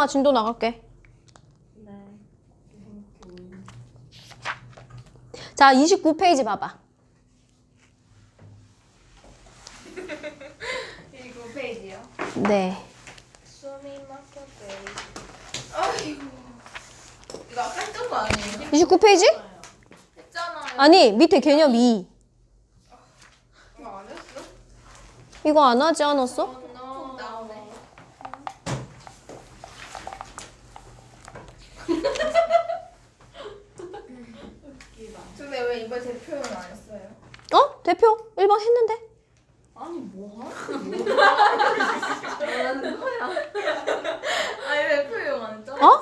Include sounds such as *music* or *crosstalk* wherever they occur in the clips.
하나가 진도 나갈게. 네. 자, 29페이지 봐봐. *laughs* 이거 페이지요. 네. 숨이 막혀 페이지. 아이고. 이거 아까 했던 거 아니에요? 29페이지? 했잖아요. 아니, 밑에 개념 2. 이거 안 했어? 이거 안 하지 않았어? 어, 나오네. 근데 왜 이번 대표용 안 했어요? 어? 대표 1번 했는데? 아니 뭐 하는 거야? 아니 대표용 안 했잖아. 어?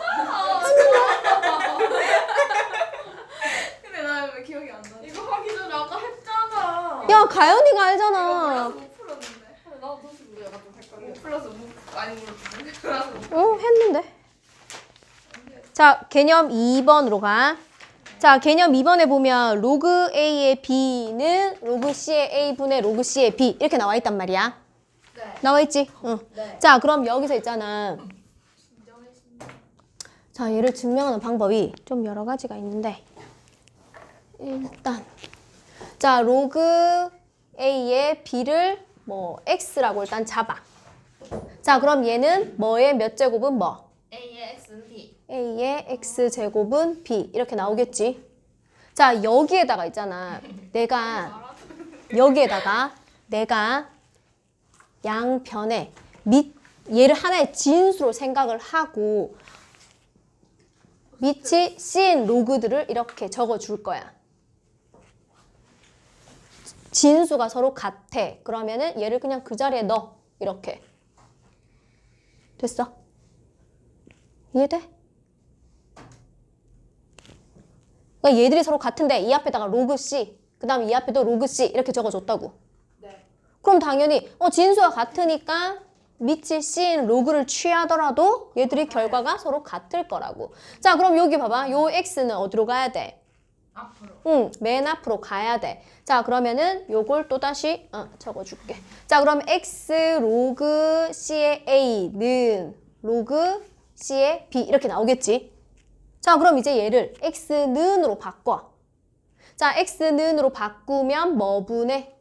근데 나 왜 기억이 안 나? 이거 하기 전에 아까 했잖아. 야, 가연이가 나도 약간 좀 헷갈려. 못 응, 했는데. 자, 개념 2번으로 가. 자, 개념 2번에 보면 로그 A의 B는 로그 C의 A분의 로그 C의 B 이렇게 나와 있단 말이야. 네. 나와 있지? 응. 네. 자, 그럼 여기서 있잖아. 자, 얘를 증명하는 방법이 좀 여러 가지가 있는데 일단 자, 로그 A의 B를 뭐 X라고 일단 잡아. 자, 그럼 얘는 뭐의 몇 제곱은 뭐? A의 X는 B. A의 X 제곱은 B 이렇게 나오겠지. 자, 여기에다가 있잖아. 내가 여기에다가 내가 양변에 밑 얘를 하나의 진수로 생각을 하고 밑이 C인 로그들을 이렇게 적어 줄 거야. 진수가 서로 같아. 그러면은 얘를 그냥 그 자리에 넣어. 이렇게. 됐어? 이해돼? 그러니까 얘들이 서로 같은데 이 앞에다가 로그 C, 그 다음에 이 앞에도 로그 C 이렇게 적어줬다고. 네. 그럼 당연히 어 진수가 같으니까 밑이 C인 로그를 취하더라도 얘들이 결과가 서로 같을 거라고. 자 그럼 여기 봐봐. 요 X는 어디로 가야 돼? 앞으로. 응, 맨 앞으로 가야 돼. 자, 그러면은 요걸 또 다시 어, 적어줄게. 자, 그럼 x 로그 c의 a는 로그 c의 b 이렇게 나오겠지. 자, 그럼 이제 얘를 x는으로 바꿔. 자, x는으로 바꾸면 뭐 분의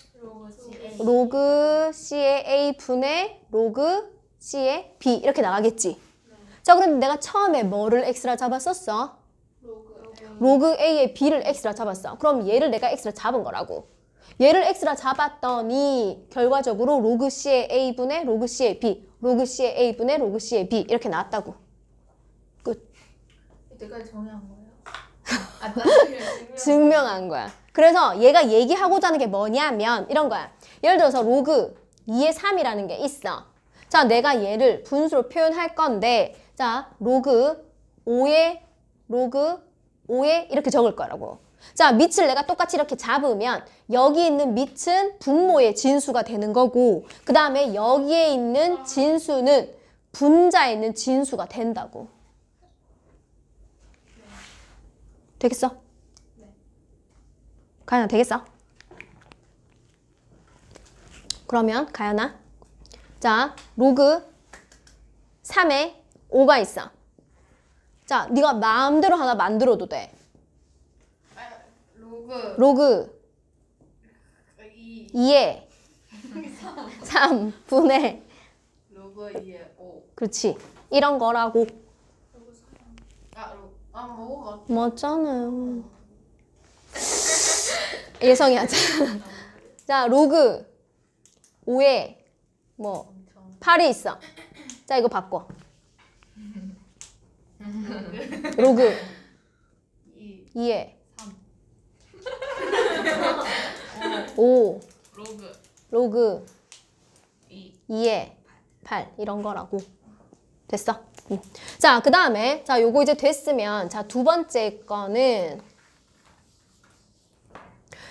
로그 C c의 a 분의 로그 c의 b 이렇게 나가겠지. 자, 그럼 내가 처음에 뭐를 x라 잡았었어? 로그. A의 B를 X라 잡았어. 그럼 얘를 내가 X라 잡은 거라고. 얘를 X라 잡았더니 결과적으로 로그 C의 A분의 로그 C의 B, 로그 C의 A분의 로그 C의 B 이렇게 나왔다고. 끝. 이때까지 정의한 거예요? *laughs* 아. 증명한 거야. 그래서 얘가 얘기하고자 하는 게 뭐냐면 이런 거야. 예를 들어서 로그 2의 3이라는 게 있어. 자, 내가 얘를 분수로 표현할 건데 자, 로그 5의 로그 5에 이렇게 적을 거라고. 자, 밑을 내가 똑같이 이렇게 잡으면 여기 있는 밑은 분모의 진수가 되는 거고 그 다음에 여기에 있는 진수는 분자에 있는 진수가 된다고. 되겠어? 가연아 되겠어? 그러면 가연아 자 로그 3에 5가 있어 자 네가 마음대로 하나 만들어도 돼. 아, 로그. 로그. 2. 2에. 3 분의. 로그 2에 5. 그렇지. 이런 거라고. 아, 로, 아, 뭐가? 맞잖아요. *laughs* 예성이 하자 *laughs* 자 로그. 5에 뭐 8이 있어. 자 이거 바꿔 로그 2. 2에 3. 5 로그 로그 2. 2에 8 이런 거라고 됐어? 응. 자, 그 다음에 자 요거 이제 됐으면 자 두 번째 거는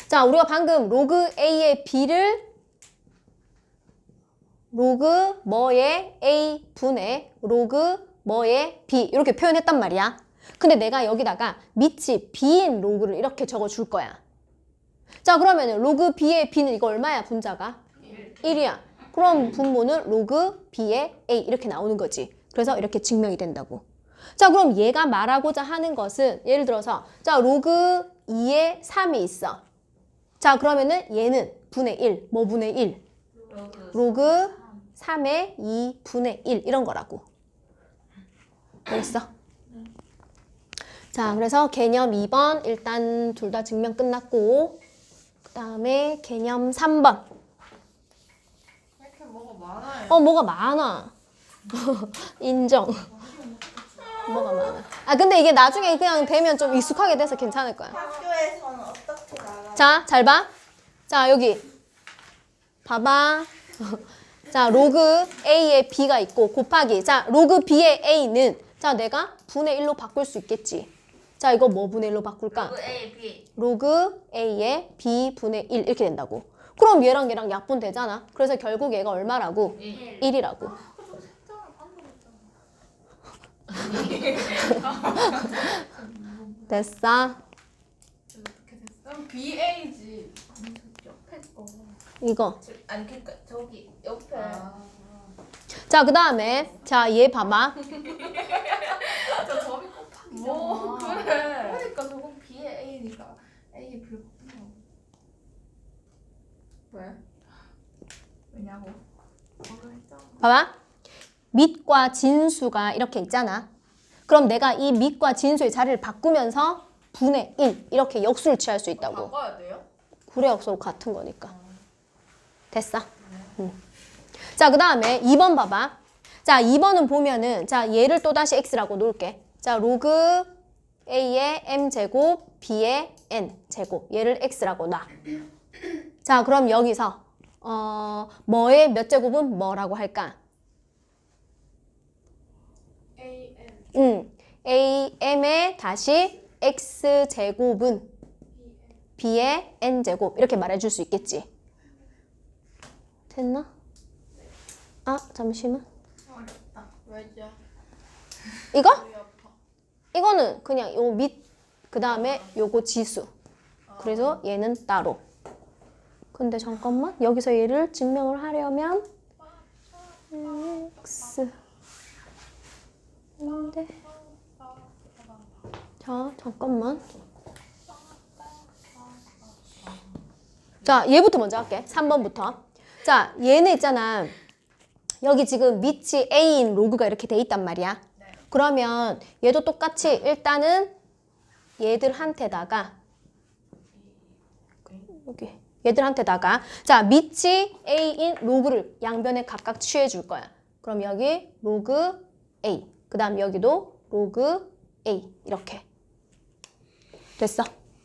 자 우리가 방금 로그 A의 B를 로그 뭐의 A 분의 로그 뭐의 B 이렇게 표현했단 말이야. 근데 내가 여기다가 밑이 B인 로그를 이렇게 적어 줄 거야. 자 그러면 로그 B의 B는 이거 얼마야 분자가? 1. 1이야. 그럼 분모는 로그 B의 A 이렇게 나오는 거지. 그래서 이렇게 증명이 된다고. 자, 그럼 얘가 말하고자 하는 것은 예를 들어서 자, 로그 2에 3이 있어. 자, 그러면은 얘는 분의 1, 뭐 분의 1? 로그 로그 3의 2 분의 1 이런 거라고. 알겠어? 자, 그래서 개념 2번 일단 둘 다 증명 끝났고 그 다음에 개념 3번. 이렇게 뭐가 많아요. 어, 뭐가 많아. *laughs* 인정. 뭐가 많아. 아, 근데 이게 나중에 그냥 되면 좀 익숙하게 돼서 괜찮을 거야. 학교에서는 어떻게 나가? 자, 잘 봐. 자, 여기. 봐봐. *laughs* 자, 로그 A에 B가 있고 곱하기. 자, 로그 B의 A는 자, 내가 분의 1로 바꿀 수 있겠지. 자, 이거 뭐 분의 1로 바꿀까? 로그 A, B. 로그 A에 B 분의 1 이렇게 된다고. 그럼 얘랑 얘랑 약분 되잖아. 그래서 결국 얘가 얼마라고? 1. 1이라고. 됐어. 어떻게 됐어? B, A지. 옆에 거. 이거. 아니 그러니까 저기 옆에 자, 그 다음에 자, 얘 봐봐. 저 점이 곱하기잖아. 뭐 그래. 그러니까 저건 B의 A니까 B를 바꾼다고. 왜? 왜냐고? 했잖아. 봐봐. 밑과 진수가 이렇게 있잖아. 그럼 내가 이 밑과 진수의 자리를 바꾸면서 분의 1 이렇게 역수를 취할 수 있다고. 바꿔야 돼요? 구례 역수로 같은 거니까. 됐어. 응. 자, 그 다음에 2번 봐봐. 자, 2번은 보면은 자, 얘를 또다시 x라고 놓을게. 자, 로그 a의 m제곱 b의 n제곱 얘를 x라고 놔. 자, 그럼 여기서 어, 뭐의 몇 제곱은 뭐라고 할까? 음, am의 다시 x제곱은 b의 n제곱 이렇게 말해줄 수 있겠지. 됐나? 아, 잠시만. 어렵다. 왜죠? 이거? 머리 아파. 이거는 그냥 요 밑, 그 다음에 요거 지수. 그래서 얘는 따로. 근데 잠깐만. 여기서 얘를 증명을 하려면 x. 근데 자, 잠깐만. 자, 얘부터 먼저 할게. 3번부터. 자, 얘는 있잖아. 여기 지금 밑이 A인 로그가 이렇게 돼 있단 말이야. 그러면 얘도 똑같이 일단은 얘들한테다가 여기 얘들한테다가 자 밑이 A인 로그를 양변에 각각 취해 줄 거야. 그럼 여기 로그 A 그 다음 여기도 로그 A 이렇게 됐어.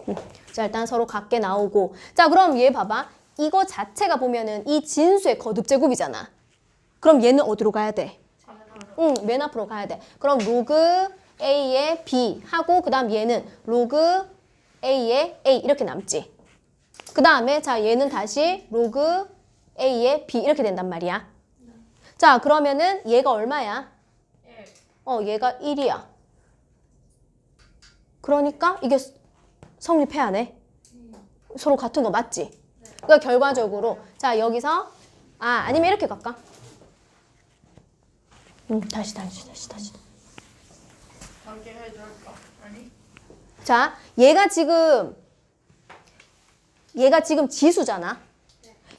응. 자 일단 서로 같게 나오고 자 그럼 얘 봐봐 이거 자체가 보면은 이 진수의 거듭 제곱이잖아. 그럼 얘는 어디로 가야 돼? 응, 맨 앞으로 가야 돼. 그럼 로그 A의 B 하고 그 다음 얘는 로그 A의 A 이렇게 남지. 그 다음에 자 얘는 다시 로그 A의 B 이렇게 된단 말이야. 자 그러면은 얘가 얼마야? 1. 어 얘가 1이야. 그러니까 이게 성립해야 돼. 서로 같은 거 맞지? 그러니까 결과적으로 자 여기서 아 아니면 이렇게 갈까? 음 다시 다시 다시 다시. 자, 얘가 지금 얘가 지금 지수잖아.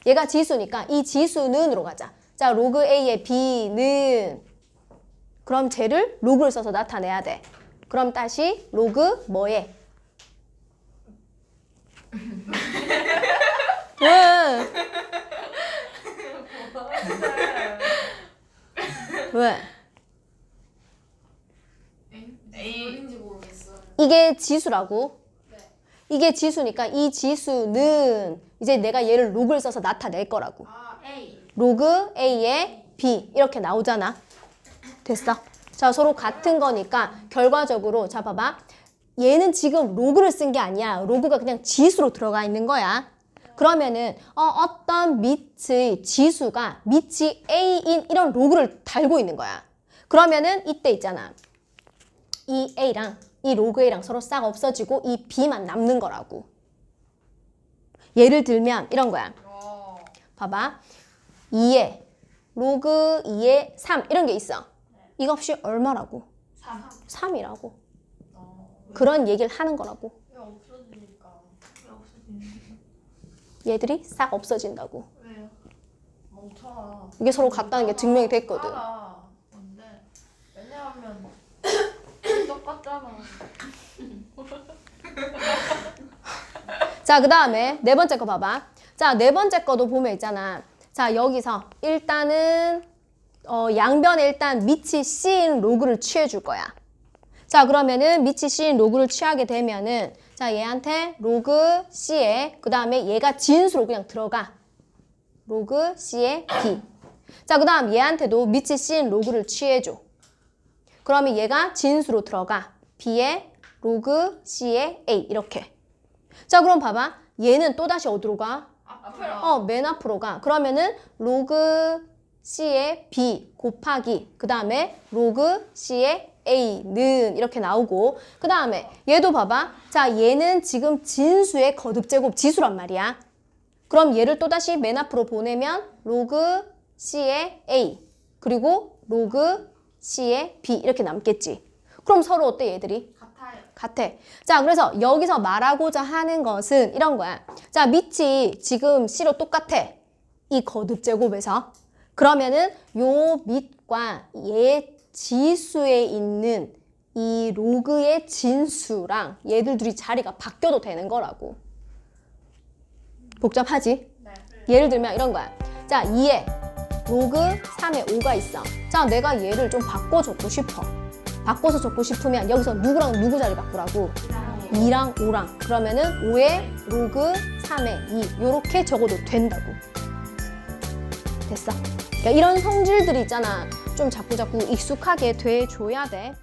얘가 지수니까 이 지수는으로 가자. 자, 로그 A의 B는 그럼 쟤를 로그를 써서 나타내야 돼. 그럼 다시 로그 뭐에? *laughs* 왜? 왜? 어딘지 모르겠어. 이게 지수라고. 이게 지수니까 이 지수는 이제 내가 얘를 로그를 써서 나타낼 거라고. 아. 로그 A의 B 이렇게 나오잖아. 됐어. 자, 서로 같은 거니까 결과적으로 자 봐봐. 얘는 지금 로그를 쓴 게 아니야. 로그가 그냥 지수로 들어가 있는 거야. 그러면은 어, 떤 밑의 지수가 밑이 A인 이런 로그를 달고 있는 거야. 그러면은 이때 있잖아. 이 A랑 이 로그 A랑 서로 싹 없어지고 이 B만 남는 거라고. 예를 들면 이런 거야. 어. 봐봐. 2에 로그 2에 3 이런 게 있어. 이 값이 얼마라고? 3. 3이라고. 어. 그런 얘기를 하는 거라고. 얘들이 싹 없어진다고. 왜요? 멍청아. 이게 서로 같다는 게 증명이 됐거든. 알아. 뭔데? 왜냐하면 *coughs* 똑같잖아. *laughs* 자, 그 다음에 네 번째 거 봐봐. 자, 네 번째 거도 보면 있잖아. 자, 여기서 일단은 어, 양변에 일단 밑이 C인 로그를 취해 줄 거야. 자, 그러면은 밑이 C인 로그를 취하게 되면은 자, 얘한테 로그 C에 그 다음에 얘가 진수로 그냥 들어가. 로그 C에 B. 자, 그 다음 얘한테도 밑이 C인 로그를 취해줘. 그러면 얘가 진수로 들어가. B에 로그 C에 A 이렇게. 자, 그럼 봐봐. 얘는 또다시 어디로 가? 앞으로. 어, 맨 앞으로 가. 그러면은 로그 C의 B 곱하기 그 다음에 로그 C의 A는 이렇게 나오고 그 다음에 얘도 봐봐. 자, 얘는 지금 진수의 거듭제곱 지수란 말이야. 그럼 얘를 또다시 맨 앞으로 보내면 로그 C의 A 그리고 로그 C의 B 이렇게 남겠지. 그럼 서로 어때 얘들이? 같아요. 같아. 자, 그래서 여기서 말하고자 하는 것은 이런 거야. 자, 밑이 지금 C로 똑같아. 이 거듭 제곱에서. 그러면은 요 밑과 얘 지수에 있는 이 로그의 진수랑 얘들 둘이 자리가 바뀌어도 되는 거라고. 복잡하지? 네. 예를 들면 이런 거야. 자, 2에 로그 3에 5가 있어. 자, 내가 얘를 좀 바꿔 적고 싶어. 바꿔서 적고 싶으면 여기서 누구랑 누구 자리 바꾸라고? 2랑 5랑. 그러면은 5에 로그 3에 2. 요렇게 적어도 된다고. 됐어. 그러니까 이런 성질들이 있잖아. 좀 자꾸자꾸 익숙하게 돼줘야 돼.